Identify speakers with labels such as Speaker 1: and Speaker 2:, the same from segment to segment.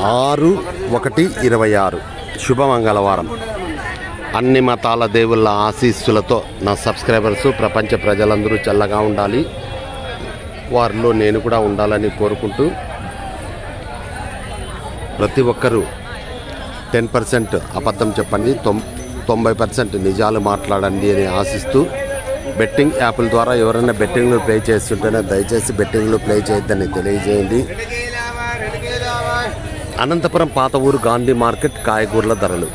Speaker 1: ఆరు ఒకటి ఇరవై ఆరు. శుభమంగళవారం. అన్ని మతాల దేవుళ్ళ ఆశీస్సులతో నా సబ్స్క్రైబర్స్ ప్రపంచ ప్రజలందరూ చల్లగా ఉండాలి. వారిలో నేను కూడా ఉండాలని కోరుకుంటూ ప్రతి ఒక్కరూ టెన్ పర్సెంట్ అబద్ధం చెప్పండి తొం తొంభై పర్సెంట్ నిజాలు మాట్లాడండి అని ఆశిస్తూ బెట్టింగ్ యాప్ల ద్వారా ఎవరైనా బెట్టింగ్లు ప్లే చేస్తుంటేనే దయచేసి బెట్టింగ్లు ప్లే చేయొద్దని తెలియజేయండి. అనంతపురం పాత ఊరు గాంధీ మార్కెట్ కాయగూరల ధరలు.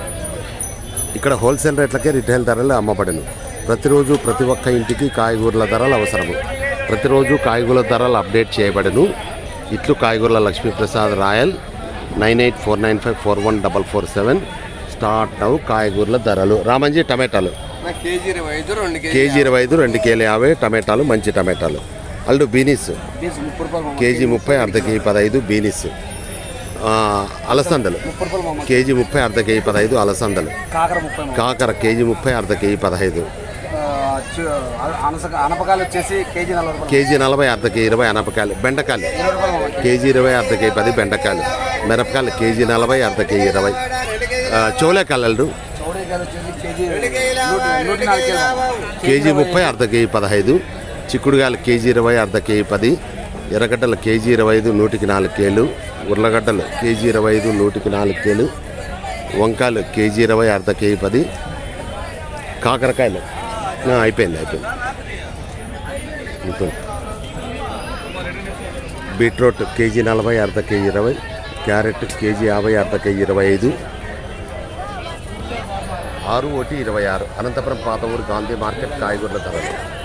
Speaker 1: ఇక్కడ హోల్సేల్ రేట్లకే రిటైల్ ధరలు అమ్మబడను. ప్రతిరోజు ప్రతి ఒక్క ఇంటికి కాయగూరల ధరలు అవసరము. ప్రతిరోజు కాయగూరల ధరలు అప్డేట్ చేయబడను. ఇట్లు కాయగూరల Lakshmiprasad Rayal nine eight four nine five four one double four seven. Start నవ్వు కాయగూరల ధరలు. రామంజీ టమాటాలు.
Speaker 2: కేజీ ఇరవై ఐదు రెండు కేజీ
Speaker 1: యాభై. టమాటాలు మంచి టమాటాలు. అల్లు బీనీస్. కేజీ. ముప్పై అర్ధ కేజీ పదహైదు బీనీస్. అలసందలు. కేజీ ముప్పై అర్ధ కేజీ పదహైదు అలసందలు.
Speaker 2: కాకర
Speaker 1: కేజీ ముప్పై అర్ధ కేజీ పదహైదు.
Speaker 2: కేజీ నలభై
Speaker 1: అర్ధ కేజీ ఇరవై అనపకాయలు. బెండకాయలు. కేజీ. ఇరవై అర్ధ కేజీ పది బెండకాయలు. మిరపకాయలు కేజీ నలభై అర్ధ కేజీ ఇరవై.
Speaker 2: మామ.
Speaker 1: కేజీ ముప్పై అర్ధ కేజీ పదహైదు. చిక్కుడుగాయలు కేజీ ఇరవై అర్ధ కేజీ పది. ఎర్రగడ్డలు కేజీ ఇరవై ఐదు నూటికి నాలుగు కేలు. ఉర్లగడ్డలు కేజీ ఇరవై ఐదు నూటికి నాలుగు కేలు. వంకాయలు కేజీ ఇరవై అర్ధ కేజీ పది. కాకరకాయలు. అయిపోయింది అయిపోయింది. అయిపోయింది. బీట్రూట్ కేజీ నలభై అర్ధ కేజీ ఇరవై. క్యారెట్ కేజీ యాభై అర్ధ కేజీ ఇరవై ఐదు ఆరు ఒకటి ఇరవై ఆరు. అనంతపురం పాత ఊరు గాంధీ మార్కెట్ కాయగూరల ధరలు